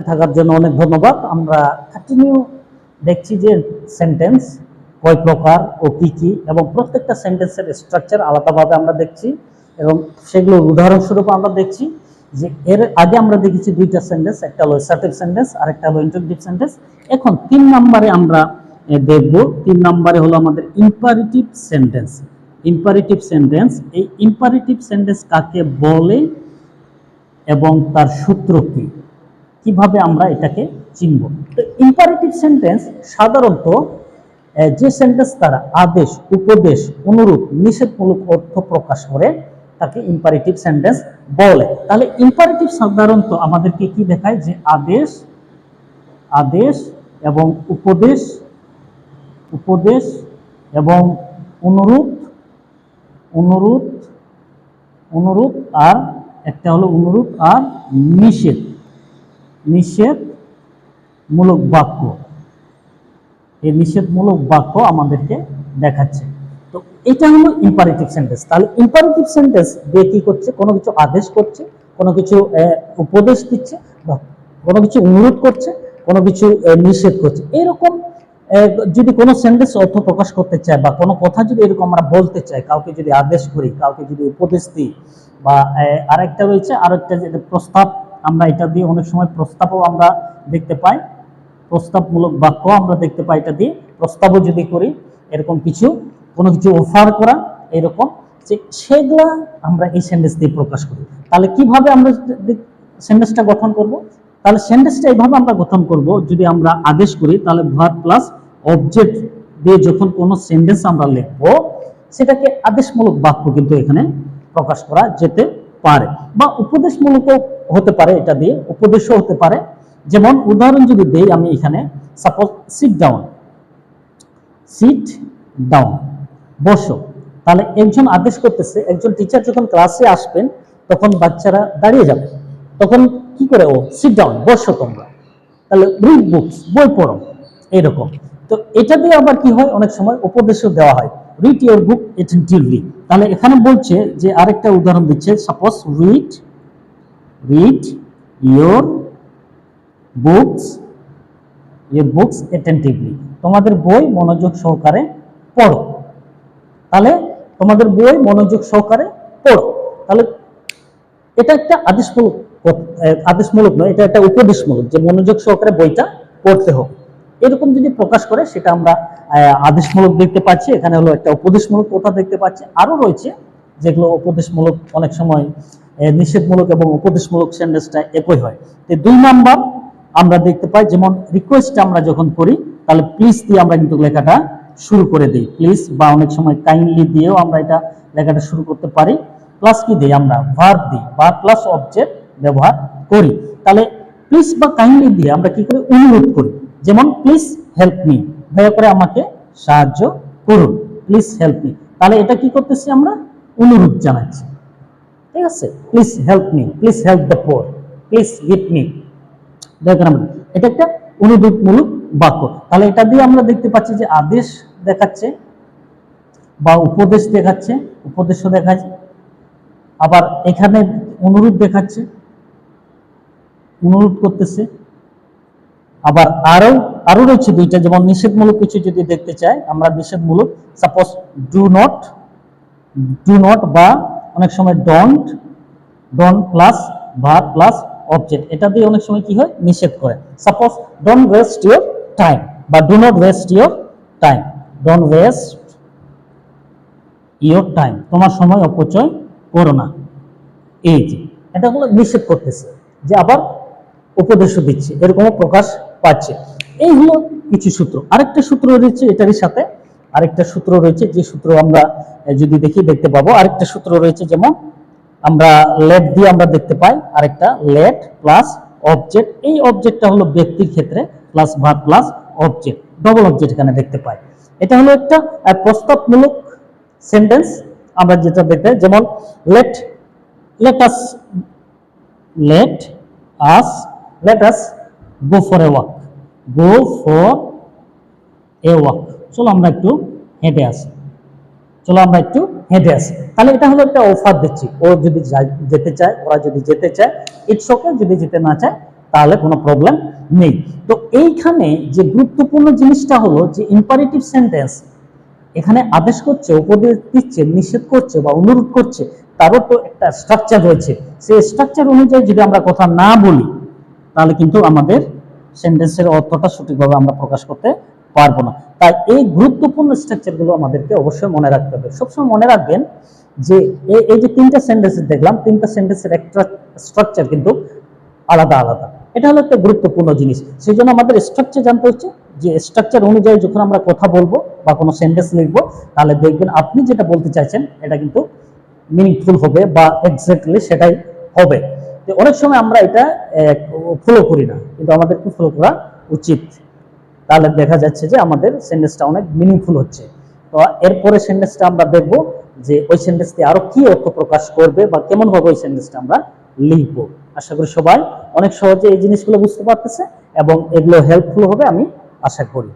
থাকার জন্য অনেক ধন্যবাদ। আমরা কন্টিনিউ দেখছি যে সেন্টেন্স কয় প্রকার ও কি কি এবং প্রত্যেকটা সেন্টেন্সের স্ট্রাকচার আলাদাভাবে আমরা দেখছি এবং সেগুলোর উদাহরণস্বরূপ আমরা দেখছি যে এর আগে আমরা দেখেছি দুইটা সেন্টেন্স একটা হলো সার্টিভ সেন্টেন্স আর একটা হলো ইন্টারোগেটিভ সেন্টেন্স এখন তিন নম্বরে আমরা দেখব। তিন নম্বরে হলো আমাদের ইম্পারেটিভ সেন্টেন্স ইম্পারেটিভ সেন্টেন্স এই ইম্পারেটিভ সেন্টেন্স কাকে বলে এবং তার সূত্র কি? কীভাবে আমরা এটাকে চিনব? তো ইম্পারেটিভ সেন্টেন্স সাধারণত যে সেন্টেন্স তারা আদেশ, উপদেশ, অনুরূপ, নিষেধমূলক অর্থ প্রকাশ করে, তাকে ইম্পারেটিভ সেন্টেন্স বলে। তাহলে ইম্পারেটিভ সাধারণত আমাদেরকে কি দেখায়? যে আদেশ আদেশ এবং উপদেশ উপদেশ এবং অনুরূপ অনুরূপ অনুরূপ আর একটা হলো অনুরূপ আর নিষেধ। নিষেধমূলক বাক্য। এই নিষেধমূলক বাক্য আমাদেরকে দেখাচ্ছে। তো এটা হলো ইম্পারেটিভ সেন্টেন্স তাহলে ইম্পারেটিভ সেন্টেন্স দিয়ে কি করছে? কোনো কিছু আদেশ করছে, কোনো কিছু উপদেশ দিচ্ছে বা কোনো কিছু অনুরোধ করছে, কোনো কিছু নিষেধ করছে। এরকম যদি কোনো সেন্টেন্স অর্থ প্রকাশ করতে চায় বা কোনো কথা যদি এরকম আমরা বলতে চাই, কাউকে যদি আদেশ করি, কাউকে যদি উপদেশ দিই বা আরেকটা রয়েছে, আরেকটা যে প্রস্তাব আমরা এটা দিয়ে অনেক সময় প্রস্তাবও আমরা দেখতে পাই, প্রস্তাবমূলক বাক্য আমরা দেখতে পাই এটা দিয়ে। প্রস্তাবও যদি করি, এরকম কিছু, কোনো কিছু অফার করা, এরকম যে সেগুলা আমরা এই সেন্টেন্স দিয়ে প্রকাশ করি। তাহলে কীভাবে আমরা সেন্টেন্সটা গঠন করব? তাহলে সেন্টেন্সটা এইভাবে আমরা গঠন করব, যদি আমরা আদেশ করি, তাহলে ভার প্লাস অবজেক্ট দিয়ে যখন কোনো সেন্টেন্স আমরা লিখব, সেটাকে আদেশমূলক বাক্য কিন্তু এখানে প্রকাশ করা যেতে পারে বা উপদেশমূলকও হতে পারে, এটা দিয়ে উপদেশও হতে পারে। যেমন উদাহরণ যদি দেই আমি এখানে suppose sit down sit down বসো। তাহলে একজন আদেশ করতেছে, একজন টিচার যখন ক্লাসে আসবেন, তখন বাচ্চারা দাঁড়িয়ে যাবে। তখন কি করে ও? সিট ডাউন বসো তোমরা। তাহলে রিড বুকস বই পড়ো এরকম তো এটা দিয়ে আবার কি হয়? অনেক সময় উপদেশও দেওয়া হয়। রিড ইউর বুক এটেন্টিভলি তাহলে এখানে বলছে যে আরেকটা উদাহরণ দিচ্ছে suppose read read your books your books attentively তোমাদের বই মনোযোগ সহকারে পড়ো। তাহলে তোমাদের বই মনোযোগ সহকারে পড়ো। তাহলে এটা একটা আদেশমূলক আদেশমূলক নয়, এটা একটা উপদেশমূলক যে মনোযোগ সহকারে বইটা পড়তে হবে এরকম যদি প্রকাশ করে, সেটা আমরা আদেশমূলক দেখতে পাচ্ছি। এখানে হলো একটা উপদেশমূলক কথা দেখতে পাচ্ছি? আরও রয়েছে যেগুলো উপদেশমূলক অনেক সময় নিষেধমূলক এবং উপদেশমূলক সেন্টেন্সটা একই হয়। তো দুই নাম্বার আমরা দেখতে পাই, যেমন রিকোয়েস্ট আমরা যখন করি, তাহলে প্লিজ দিয়ে আমরা কিন্তু লেখাটা শুরু করে দিই। প্লিজ বা অনেক সময় কাইন্ডলি দিয়েও আমরা এটা লেখাটা শুরু করতে পারি। প্লাস কি দিই আমরা? ভার্ব দিই। বা প্লাস অবজেক্ট ব্যবহার করি। তাহলে প্লিজ বা কাইন্ডলি দিয়ে আমরা কি করি? অনুরোধ করি। যেমন প্লিজ হেল্প মি দয়া করে আমাকে সাহায্য করুন। প্লিজ হেল্প মি তাহলে এটা কি করতেছি আমরা? অনুরোধ জানাচ্ছি। ঠিক আছে? Please help me please help the poor please give me দেখেন আমরা এটা একটা অনুরোধমূলক বাক্য। তাহলে এটা দিয়ে আমরা দেখতে পাচ্ছি যে আদেশ দেখাচ্ছে বা উপদেশ দেখাচ্ছে, উপদেশও দেখাচ্ছে। আবার এখানে অনুরোধ দেখাচ্ছে, অনুরোধ করতেছে। আবার আরও আরও রয়েছে দুইটা, যেমন নিষেধমূলক কিছু যদি দেখতে চাই, আমরা নিষেধমূলক suppose do not do not বা অনেক সময় don't don plus verb plus object এটা দিয়ে অনেক সময় কি হয়? নিষেধ করে। Suppose don't waste your time বা do not waste your time don't waste your time তোমার সময় অপচয় করো না। এই যে, এটা হলো নিষেধ করতেছে, যে আবার উপদেশ দিচ্ছে এরকম প্রকাশ পাচ্ছে। এই হলো কিছু সূত্র। আরেকটা সূত্র রয়েছে এটারই সাথে। আরেকটা সূত্র রয়েছে, যে সূত্র আমরা যদি দেখি, দেখতে পাবো। আরেকটা সূত্র রয়েছে যেমন, আমরা লেট দিয়ে আমরা দেখতে পাই, আরেকটা লেট প্লাস অবজেক্ট এই অবজেক্টটা হলো ব্যক্তির ক্ষেত্রে plus verb plus object double object এখানে দেখতে পাই। এটা হলো একটা প্রস্তাবমূলক সেন্টেন্স আমরা যেটা দেখতে যেমন let let us let us let us go for a walk go for a walk চলো আমরা একটু হেঁটে আসি। চলো আমরা একটু হেঁটে আসি। তাহলে এটা হলো একটা অফার দিচ্ছি। ও যদি যেতে চায়, ওরা যদি যেতে চায় ইটস ওকে যদি যেতে না চায়, তাহলে কোনো প্রবলেম নেই। তো এইখানে যে গুরুত্বপূর্ণ জিনিসটা হলো যে ইম্পারেটিভ সেন্টেন্স এখানে আদেশ করছে, উপদেশ দিচ্ছে, নিষেধ করছে বা অনুরোধ করছে তারও তো একটা স্ট্রাকচার রয়েছে। সেই স্ট্রাকচার অনুযায়ী যদি আমরা কথা না বলি, তাহলে কিন্তু আমাদের সেন্টেন্সের অর্থটা সঠিকভাবে আমরা প্রকাশ করতে পারব না। তাই এই গুরুত্বপূর্ণ স্ট্রাকচারগুলো আমাদেরকে অবশ্যই মনে রাখতে হবে। সবসময় মনে রাখবেন যে এই- যে তিনটা সেন্টেন্স দেখলাম, তিনটা সেন্টেন্সের একটা স্ট্রাকচার কিন্তু আলাদা আলাদা। এটা হলো একটা গুরুত্বপূর্ণ জিনিস। সেই জন্য আমাদের স্ট্রাকচার জানতে হচ্ছে যে স্ট্রাকচার অনুযায়ী যখন আমরা কথা বলব বা কোনো সেন্টেন্স লিখব, তাহলে দেখবেন আপনি যেটা বলতে চাইছেন, এটা কিন্তু মিনিংফুল হবে বা এক্স্যাক্টলি সেটাই হবে। অনেক সময় আমরা এটা ফলো করি না। কিন্তু আমাদেরকে ফলো করা উচিত। তাহলে দেখা যাচ্ছে যে আমাদের সেন্টেন্সটা অনেক মিনিংফুল হচ্ছে। তো এরপরে সেন্টেন্সটা আমরা দেখব যে ওই সেন্টেন্সটি আরও কি অর্থ প্রকাশ করবে বা কেমন ভাবে ওই সেন্টেন্সটা আমরা লিখব। আশা করি সবাই অনেক সহজে এই জিনিসগুলো বুঝতে পারতেছে এবং এগুলো হেল্পফুল হবে আমি আশা করি।